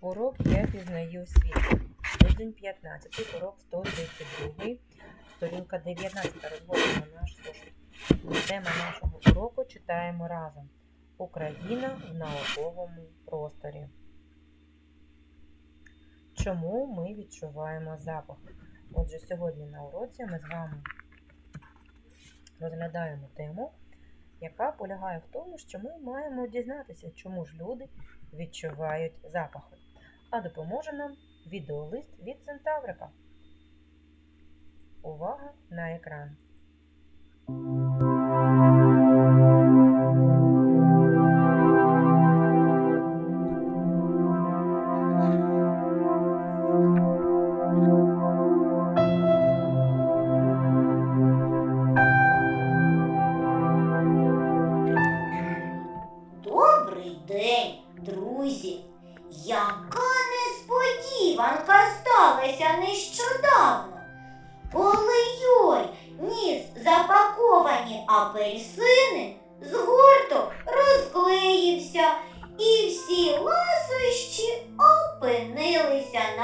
Урок я пізнаю світ. Тиждень 15, урок 132, сторінка 19. Розводимо наш зошит. Тема нашого уроку читаємо разом. Україна в науковому просторі. Чому ми відчуваємо запах? Отже, сьогодні на уроці ми з вами розглядаємо тему, яка полягає в тому, що ми маємо дізнатися, чому ж люди відчувають запахи. А допоможе нам відеолист від Центаврика. Увага на екран.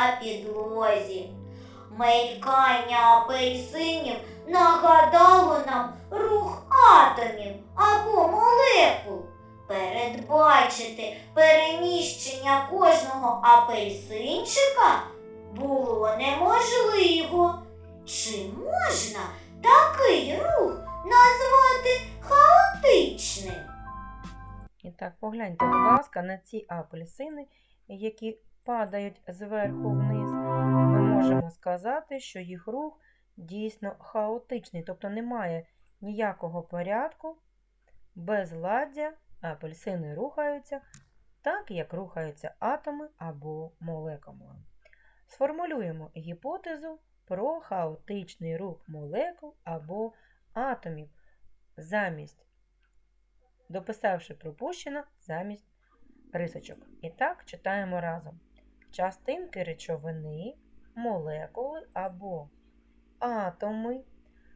На підлозі. Мелькання апельсинів нагадало нам рух атомів або молекул. Передбачити переміщення кожного апельсинчика було неможливо. Чи можна такий рух назвати хаотичним? І так, погляньте, будь ласка, на ці апельсини, які падають зверху вниз. Ми можемо сказати, що їх рух дійсно хаотичний, тобто немає ніякого порядку, безладдя, апельсини рухаються так, як рухаються атоми або молекули. Сформулюємо гіпотезу про хаотичний рух молекул або атомів замість дописавши пропущено замість рисочок. І так читаємо разом. Частинки речовини, молекули або атоми,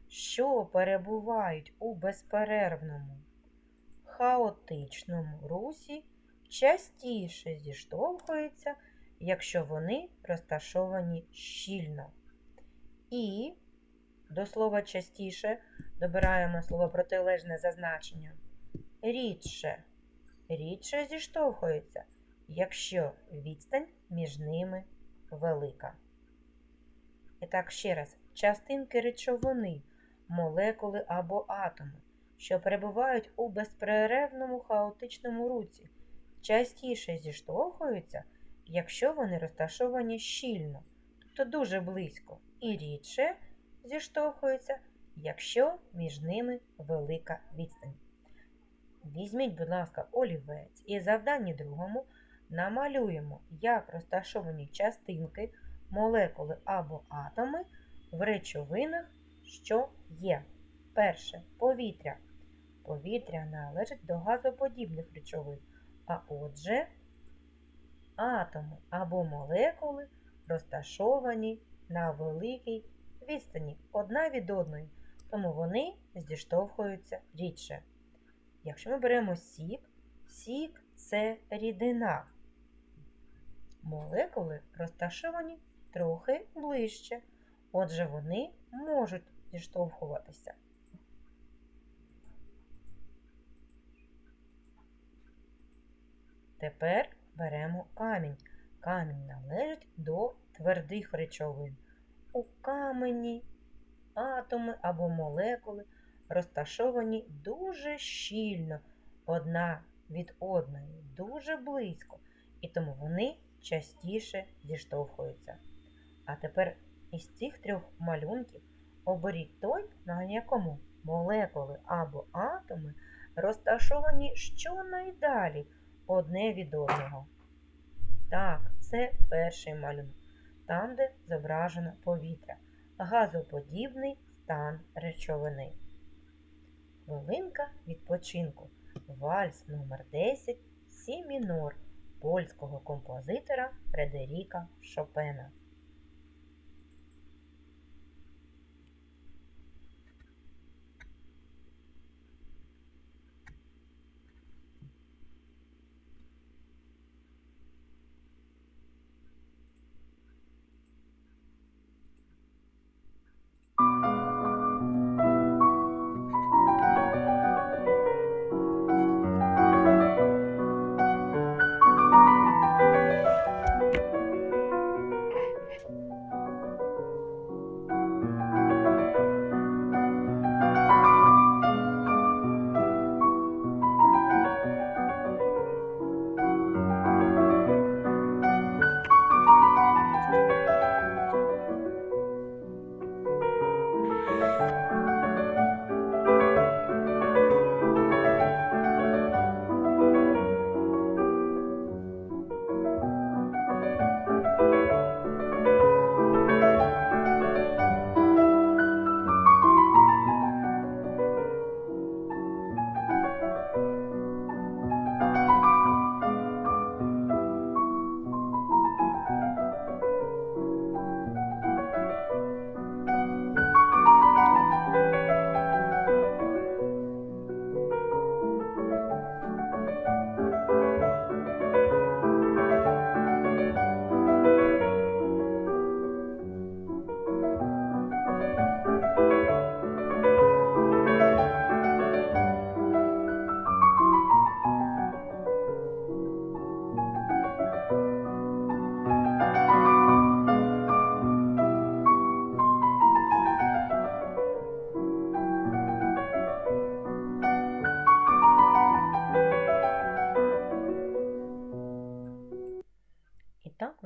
що перебувають у безперервному хаотичному русі, частіше зіштовхуються, якщо вони розташовані щільно. І до слова частіше добираємо слово протилежне зазначення рідше. Рідше зіштовхуються, якщо відстань між ними велика. І так, ще раз, частинки речовини, молекули або атоми, що перебувають у безперервному хаотичному руці, частіше зіштовхуються, якщо вони розташовані щільно, тобто дуже близько, і рідше зіштовхуються, якщо між ними велика відстань. Візьміть, будь ласка, олівець і завданні другому намалюємо, як розташовані частинки, молекули або атоми в речовинах, що є. Перше повітря. Повітря належить до газоподібних речовин, а отже, атоми або молекули розташовані на великій відстані одна від одної, тому вони зіштовхуються рідше. Якщо ми беремо сік, сік це рідина. Молекули розташовані трохи ближче, отже, вони можуть зіштовхуватися. Тепер беремо камінь. Камінь належить до твердих речовин. У камені атоми або молекули розташовані дуже щільно одна від одної, дуже близько, і тому вони частіше зіштовхуються. А тепер із цих трьох малюнків оберіть той, на якому молекули або атоми розташовані щонайдалі одне від одного. Так, це перший малюнок, там, де зображено повітря, газоподібний стан речовини. Хвилинка відпочинку. Вальс номер 10 Сі мінор польського композитора Фредеріка Шопена.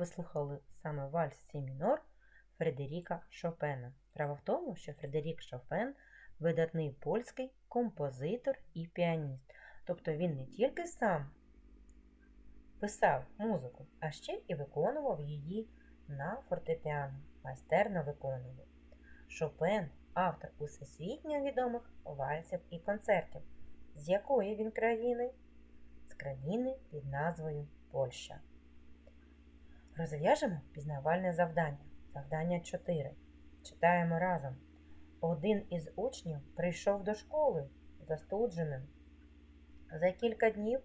Ви слухали саме вальс Сі мінор Фредеріка Шопена. Справа в тому, що Фредерік Шопен видатний польський композитор і піаніст. Тобто він не тільки сам писав музику, а ще і виконував її на фортепіано, майстерно виконував. Шопен автор усесвітньо відомих вальсів і концертів. З якої він країни? З країни під назвою Польща. Розв'яжемо пізнавальне завдання. Завдання 4. Читаємо разом. Один із учнів прийшов до школи застудженим. За кілька днів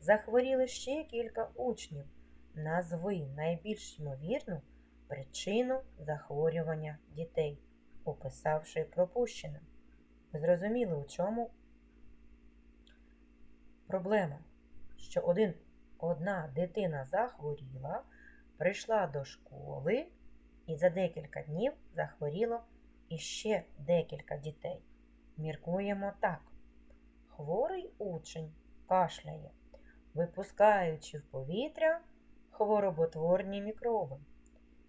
захворіли ще кілька учнів. Назви найбільш ймовірну причину захворювання дітей, описавши пропущеним. Ви зрозуміли, у чому проблема? Що один, одна дитина захворіла, прийшла до школи і за декілька днів захворіло іще декілька дітей. Міркуємо так. Хворий учень кашляє, випускаючи в повітря хвороботворні мікроби.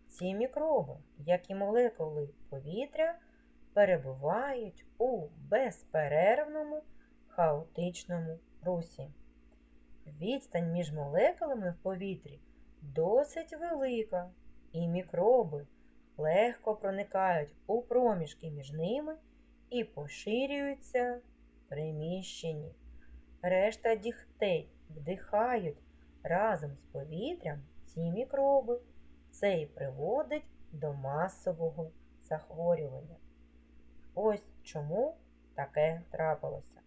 Ці мікроби, як і молекули повітря, перебувають у безперервному хаотичному русі. Відстань між молекулами в повітрі досить велика, і мікроби легко проникають у проміжки між ними і поширюються в приміщенні. Решта дітей вдихають разом з повітрям ці мікроби. Це і приводить до масового захворювання. Ось чому таке трапилося.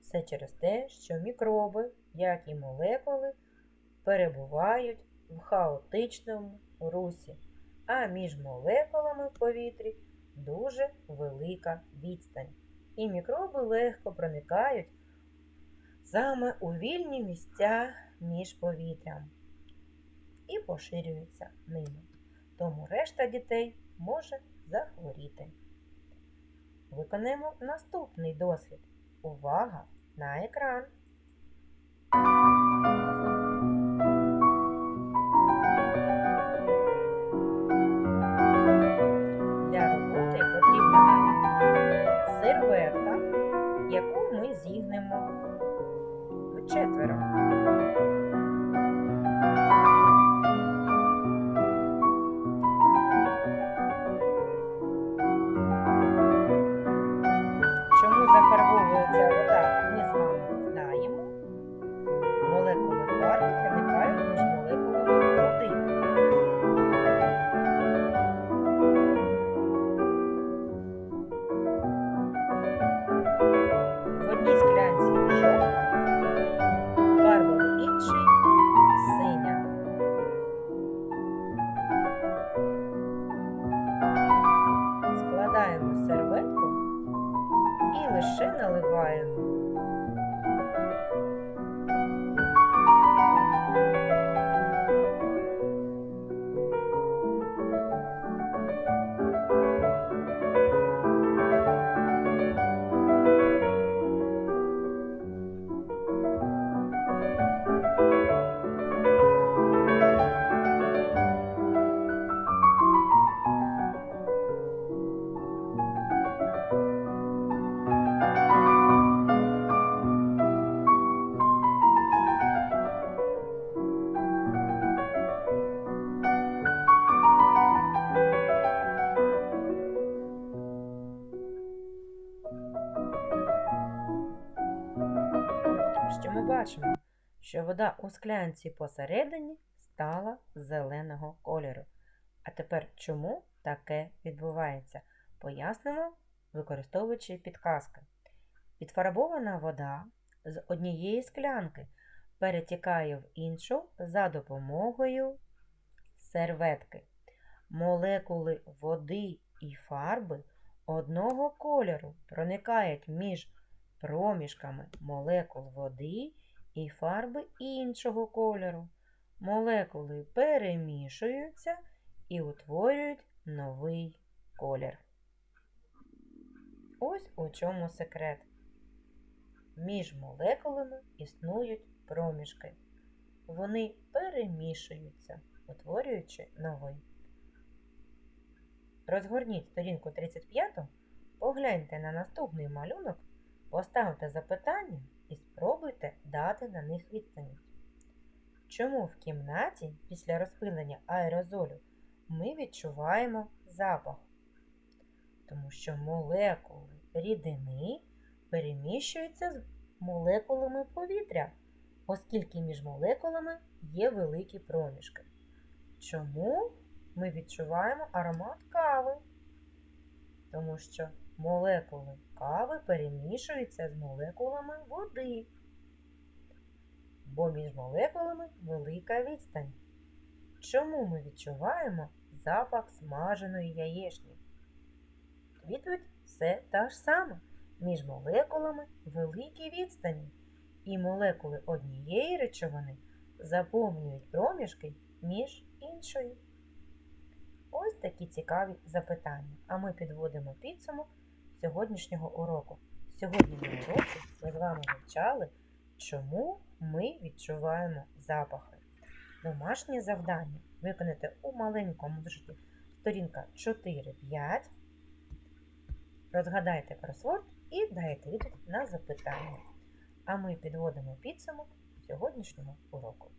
Все через те, що мікроби, як і молекули, перебувають в хаотичному русі, а між молекулами в повітрі дуже велика відстань. І мікроби легко проникають саме у вільні місця між повітрям і поширюються ними. Тому решта дітей може захворіти. Виконаємо наступний досвід. Увага на екран! Бачимо? Що вода у склянці посередині стала зеленого кольору. А тепер чому таке відбувається? Пояснимо, використовуючи підказки. Підфарбована вода з однієї склянки перетікає в іншу за допомогою серветки. Молекули води і фарби одного кольору проникають між проміжками молекул води і фарби іншого кольору. Молекули перемішуються і утворюють новий колір. Ось у чому секрет. Між молекулами існують проміжки. Вони перемішуються, утворюючи новий. Розгорніть сторінку 35, погляньте на наступний малюнок, поставте запитання і спробуйте дати на них відповідь. Чому в кімнаті після розпилення аерозолю ми відчуваємо запах? Тому що молекули рідини переміщуються з молекулами повітря, оскільки між молекулами є великі проміжки. Чому ми відчуваємо аромат кави? Тому що молекули кави перемішуються з молекулами води, бо між молекулами велика відстань. Чому ми відчуваємо запах смаженої яєчні? Відповідь все та ж сама. Між молекулами великі відстані, і молекули однієї речовини заповнюють проміжки між іншою. Ось такі цікаві запитання. А ми підводимо підсумок сьогоднішнього уроку. Сьогодні на уроці ми з вами вивчали, чому ми відчуваємо запахи. Домашнє завдання виконати у маленькому зошиті сторінка 4-5. Розгадайте кросворд і дайте відповідь на запитання. А ми підводимо підсумок сьогоднішнього уроку.